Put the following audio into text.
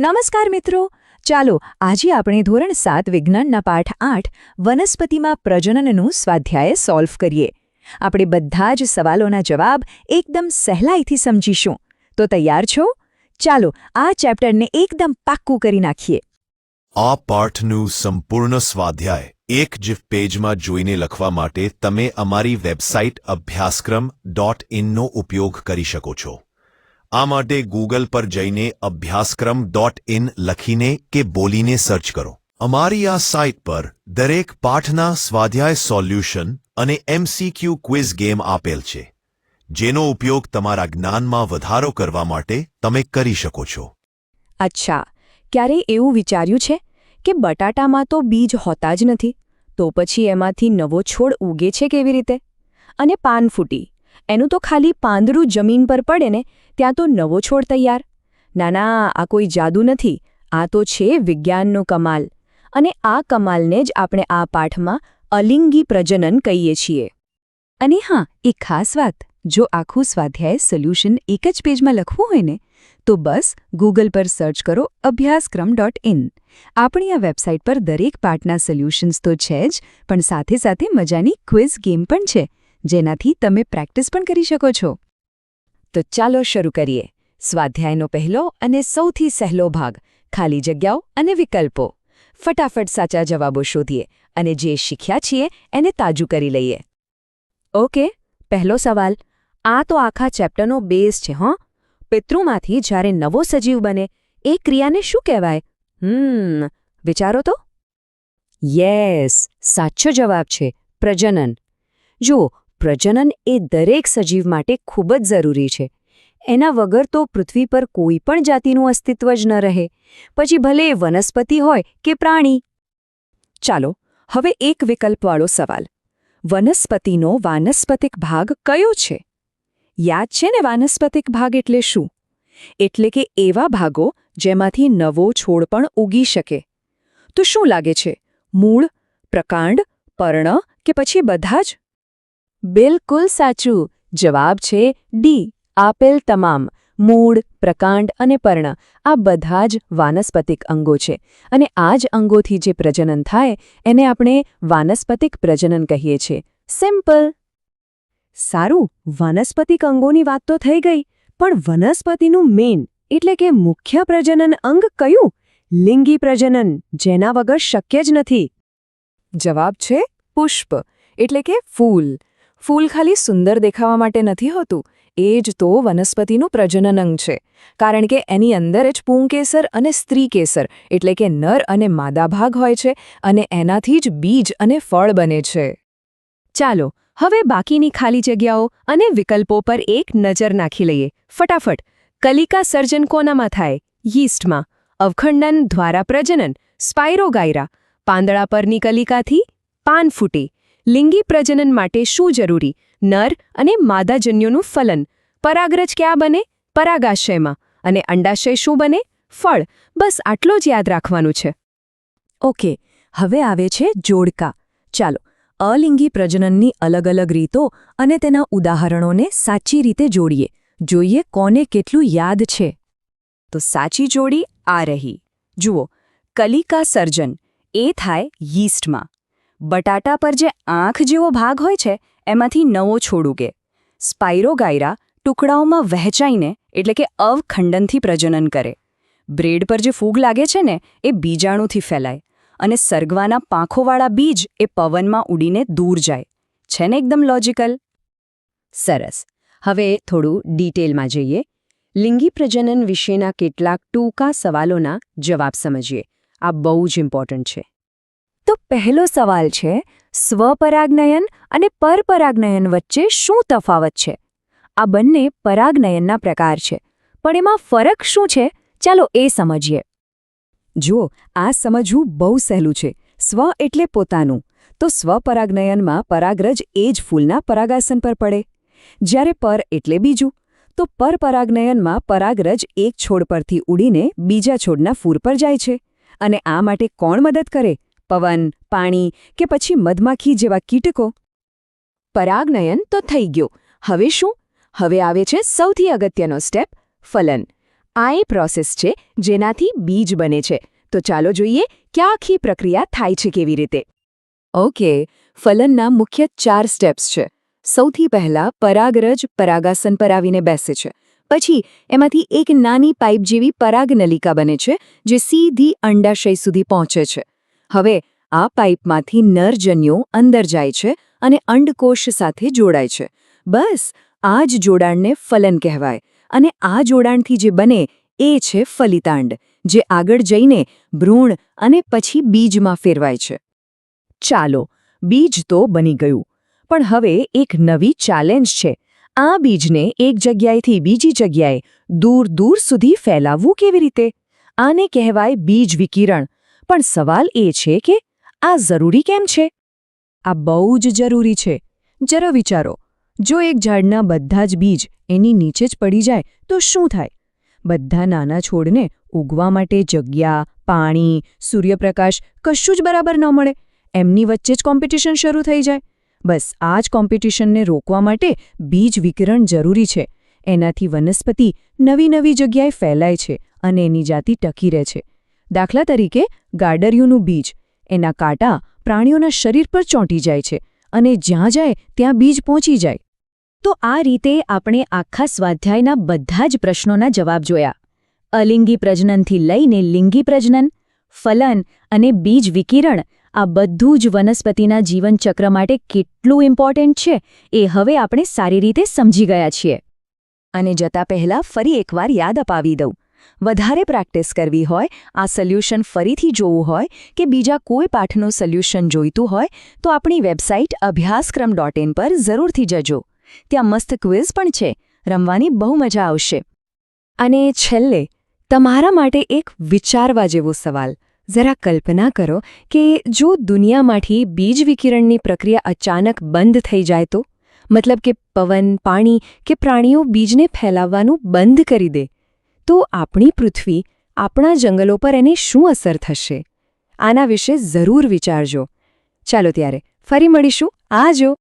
નમસ્કાર મિત્રો. ચાલો આજે આપણે ધોરણ સાત વિજ્ઞાનના પાઠ આઠ વનસ્પતિમાં પ્રજનનનું સ્વાધ્યાય સોલ્વ કરીએ. આપણે બધા જ સવાલોના જવાબ એકદમ સહેલાઈથી સમજીશું. તો તૈયાર છો? ચાલો આ ચેપ્ટરને એકદમ પાક્કું કરી નાખીએ. આ પાઠનું સંપૂર્ણ સ્વાધ્યાય એક જીફ પેજમાં જોઈને લખવા માટે તમે અમારી વેબસાઇટ અભ્યાસક્રમ ડોટ ઇનનો ઉપયોગ કરી શકો છો. આ માટે ગૂગલ પર જઈને અભ્યાસક્રમ ડોટ ઇન લખીને કે બોલીને સર્ચ કરો. અમારી આ સાઇટ પર દરેક પાઠના સ્વાધ્યાય સોલ્યુશન અને એમસીક્યુ ક્વિઝ ગેમ આપેલ છે, જેનો ઉપયોગ તમારા જ્ઞાનમાં વધારો કરવા માટે તમે કરી શકો છો. અચ્છા, ક્યારે એવું વિચાર્યું છે કે બટાટામાં તો બીજ હોતા જ નથી, તો પછી એમાંથી નવો છોડ ઉગે છે કેવી રીતે? અને પાન ફૂટી, એનું તો ખાલી પાંદડું જમીન પર પડે ને ત્યાં તો નવો છોડ તૈયાર. ના ના આ કોઈ જાદુ નથી. આ તો છે વિજ્ઞાનનો કમાલ. અને આ કમાલને જ આપણે આ પાઠમાં અલિંગી પ્રજનન કહીએ છીએ. અને હા, એક ખાસ વાત. જો આખું સ્વાધ્યાય સોલ્યુશન એક જ પેજમાં લખવું હોય ને, તો બસ ગૂગલ પર સર્ચ કરો અભ્યાસક્રમ ડોટ ઇન. આપણી આ વેબસાઇટ પર દરેક પાઠના સોલ્યુશન્સ તો છે જ, પણ સાથે સાથે મજાની ક્વિઝ ગેમ પણ છે, જેનાથી તમે પ્રેક્ટિસ પણ કરી શકો છો. તો ચાલો શરૂ કરીએ. સ્વાધ્યાયનો પહેલો અને સૌથી સહેલો ભાગ, ખાલી જગ્યાઓ અને વિકલ્પો. ફટાફટ સાચા જવાબો શોધીએ અને જે શીખ્યા છીએ એને તાજું કરી લઈએ. ઓકે, પહેલો સવાલ. આ તો આખા ચેપ્ટરનો બેઝ છે, હં. પિતૃમાંથી જ્યારે નવો સજીવ બને, એ ક્રિયાને શું કહેવાય? હમ, વિચારો તો. યસ, સાચો જવાબ છે, પ્રજનન. જુઓ પ્રજનન એ દરેક સજીવ માટે ખૂબ જ જરૂરી છે. એના વગર તો પૃથ્વી પર કોઈ પણ જાતિનું અસ્તિત્વ જ ન રહે. પછી ભલે એ વનસ્પતિ હોય કે પ્રાણી. ચાલો, હવે એક વિકલ્પવાળો સવાલ. વનસ્પતિનો વાનસ્પતિક ભાગ કયો છે? યાદ છે ને વાનસ્પતિક ભાગ એટલે શું? એટલે કે એવા ભાગો જેમાંથી નવો છોડ પણ ઉગી શકે. તો શું લાગે છે? મૂળ, પ્રકાંડ, પર્ણ કે પછી બધા જ? બિલકુલ સાચું. જવાબ છે ડી. આપેલ તમામ, મૂળ, પ્રકાંડ અને પર્ણ. આ બધા જ વાનસ્પતિક અંગો છે. અને આ જ અંગોથી જે પ્રજનન થાય, એને આપણે વાનસ્પતિક પ્રજનન કહીએ છીએ. સિમ્પલ. સારું, વાનસ્પતિક અંગોની વાત તો થઈ ગઈ. પણ વનસ્પતિનું મેન એટલે કે મુખ્ય પ્રજનન અંગ કયું? લિંગી પ્રજનન, જેના વગર શક્ય જ નથી. જવાબ છે પુષ્પ, એટલે કે ફૂલ. ફૂલ ખાલી સુંદર દેખાવા માટે નથી હોતું, એ જ તો વનસ્પતિનું પ્રજનન અંગ છે. કારણ કે એની અંદર જ પૂંકેસર અને સ્ત્રી કેસર એટલે કે નર અને માદા ભાગ હોય છે અને એનાથી જ બીજ અને ફળ બને છે. ચાલો, હવે બાકીની ખાલી જગ્યાઓ અને વિકલ્પો પર એક નજર નાખી લઈએ. ફટાફટ, કલિકા સર્જન કોનામાં થાય? યીસ્ટમાં. અવખંડન દ્વારા પ્રજનન સ્પાઇરોગાયરા પાંદડા પરની કલિકાથી પાન ફૂટે. લિંગી પ્રજનન માટે શું જરૂરી? નર અને માદાજન્યોનું ફલન. પરાગરજ ક્યાં બને? પરાગાશયમાં. અને અંડાશય શું બને? ફળ. બસ આટલો જ યાદ રાખવાનું છે. ઓકે હવે આવે છે જોડકા. ચાલો, અલિંગી પ્રજનનની અલગ અલગ રીતો અને તેના ઉદાહરણોને સાચી રીતે જોડીએ. જોઈએ કોને કેટલું યાદ છે. તો સાચી જોડી આ રહી. જુઓ, કલિકા સર્જન. એ થાય યીસ્ટમાં. બટાટા પર જે આંખ જેવો ભાગ હોય છે, એમાંથી નવો છોડ ઉગે. સ્પાઇરોગાયરા ટુકડાઓમાં વહેંચાઈને, એટલે કે અવખંડનથી પ્રજનન કરે. બ્રેડ પર જે ફૂગ લાગે છે ને, એ બીજાણુથી ફેલાય અને સરગવાના પાંખોવાળા બીજ એ પવનમાં ઉડીને દૂર જાય. છે ને એકદમ લોજિકલ સરસ. હવે થોડું ડિટેલમાં જઈએ. લિંગી પ્રજનન વિશેના કેટલાક ટૂંકા સવાલોના જવાબ સમજીએ. આ બહુ જ ઇમ્પોર્ટન્ટ છે. તો પહેલો સવાલ છે, સ્વપરાગનયન અને પરપરાગનયન વચ્ચે શું તફાવત છે? આ બંને પરાગનયનના પ્રકાર છે. પણ એમાં ફરક શું છે? ચાલો એ સમજીએ. જુઓ, આ સમજવું બહુ સહેલું છે. સ્વ એટલે પોતાનું. તો સ્વપરાગનયનમાં પરાગરજ એ જ ફૂલના પરાગાસન પર પડે. જ્યારે પર એટલે બીજું. તો પરપરાગનયનમાં પરાગરજ એક છોડ પરથી ઉડીને બીજા છોડના ફૂર પર જાય છે. અને આ માટે કોણ મદદ કરે? પવન, પાણી કે પછી મધમાખી જેવા કીટકો? પરાગનયન તો થઈ ગયો. હવે શું? હવે આવે છે સૌથી અગત્યનો સ્ટેપ, ફલન. આ એ પ્રોસેસ છે જેનાથી બીજ બને છે. તો ચાલો જોઈએ કે આખી પ્રક્રિયા થાય છે કેવી રીતે. ઓકે, ફલનના મુખ્ય ચાર સ્ટેપ્સ છે. સૌથી પહેલા પરાગરજ પરાગાસન પર આવીને બેસે છે. પછી એમાંથી એક નાની પાઇપ જેવી પરાગનલિકા બને છે જે સીધી અંડાશય સુધી પહોંચે છે. હવે આ પાઇપમાંથી નરજન્યો અંદર જાય છે અને અંડકોષ સાથે જોડાય છે. બસ, આ જ જોડાણને ફલન કહેવાય અને આ જોડાણથી જે બને એ છે ફલિતાંડ, જે આગળ જઈને ભ્રૂણ અને પછી બીજમાં ફેરવાય છે. ચાલો, બીજ તો બની ગયું, પણ હવે એક નવી ચેલેન્જ છે. આ બીજને એક જગ્યાએથી બીજી જગ્યાએ દૂર દૂર સુધી ફેલાવવું કેવી રીતે? આને કહેવાય બીજ વિકિરણ પણ સવાલ એ છે કે આ જરૂરી કેમ છે? આ બહુ જ જરૂરી છે. જરા વિચારો, જો એક ઝાડના બધા જ બીજ એની નીચે જ પડી જાય, તો શું થાય? બધા નાના છોડને ઉગવા માટે જગ્યા, પાણી, સૂર્યપ્રકાશ કશું જ બરાબર ન મળે. એમની વચ્ચે જ કોમ્પિટિશન શરૂ થઈ જાય. બસ આ જ કોમ્પિટિશનને રોકવા માટે બીજ વિકિરણ જરૂરી છે. એનાથી વનસ્પતિ નવી નવી જગ્યાએ ફેલાય છે અને એની જાતિ ટકી રહે છે. દાખલા તરીકે, ગાડરિયુંનું બીજ. એના કાંટા પ્રાણીઓના શરીર પર ચોંટી જાય છે અને જ્યાં જાય ત્યાં બીજ પહોંચી જાય. તો આ રીતે આપણે આખા સ્વાધ્યાયના બધા જ પ્રશ્નોના જવાબ જોયા. અલિંગી પ્રજનનથી લઈને લિંગી પ્રજનન, ફલન અને બીજ વિકિરણ આ બધું જ વનસ્પતિના જીવનચક્ર માટે કેટલું ઇમ્પોર્ટન્ટ છે એ હવે આપણે સારી રીતે સમજી ગયા છીએ. અને જતા પહેલા ફરી એકવાર યાદ અપાવી દઉં. વધારે પ્રેક્ટિસ કરવી હોય, આ સોલ્યુશન ફરીથી જોવું હોય કે બીજા કોઈ પાઠનું સોલ્યુશન જોઈતું હોય, તો આપણી વેબસાઇટ અભ્યાસક્રમ ડોટ ઇન પર જરૂરથી જજો. ત્યાં મસ્ત ક્વિઝ પણ છે. રમવાની બહુ મજા આવશે. અને છેલ્લે, તમારા માટે એક વિચારવા જેવો સવાલ. જરા કલ્પના કરો કે જો દુનિયામાંથી બીજ વિકિરણની પ્રક્રિયા અચાનક બંધ થઈ જાય તો? મતલબ કે પવન, પાણી કે પ્રાણીઓ બીજને ફેલાવવાનું બંધ કરી દે. તો આપણી પૃથ્વી આપણા જંગલો પર એની શું અસર થશે? આના વિશે જરૂર વિચારજો. ચાલો ત્યારે ફરી મળીશું. આજો!